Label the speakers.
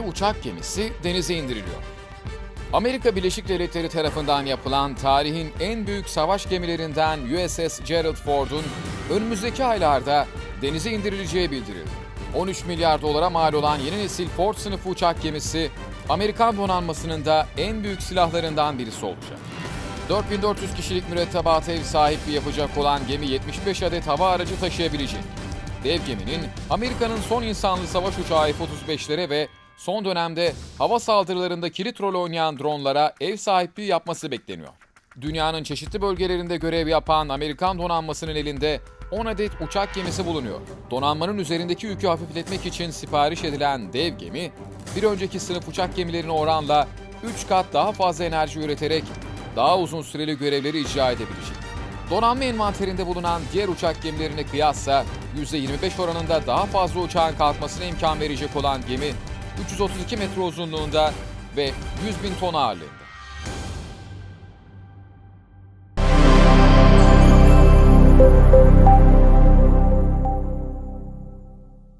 Speaker 1: uçak gemisi denize indiriliyor. Amerika Birleşik Devletleri tarafından yapılan tarihin en büyük savaş gemilerinden USS Gerald Ford'un önümüzdeki aylarda denize indirileceği bildirildi. 13 milyar dolara mal olan yeni nesil Ford sınıfı uçak gemisi, Amerikan donanmasının da en büyük silahlarından birisi olacak. 4400 kişilik mürettebata ev sahipliği yapacak olan gemi 75 adet hava aracı taşıyabilecek. Dev geminin Amerika'nın son insanlı savaş uçağı F-35'lere ve son dönemde hava saldırılarında kilit rol oynayan dronlara ev sahipliği yapması bekleniyor. Dünyanın çeşitli bölgelerinde görev yapan Amerikan donanmasının elinde 10 adet uçak gemisi bulunuyor. Donanmanın üzerindeki yükü hafifletmek için sipariş edilen dev gemi, bir önceki sınıf uçak gemilerine oranla 3 kat daha fazla enerji üreterek daha uzun süreli görevleri icra edebilecek. Donanma envanterinde bulunan diğer uçak gemilerine kıyasla %25 oranında daha fazla uçağın kalkmasına imkan verecek olan gemi 332 metre uzunluğunda ve 100 bin ton ağırlığında.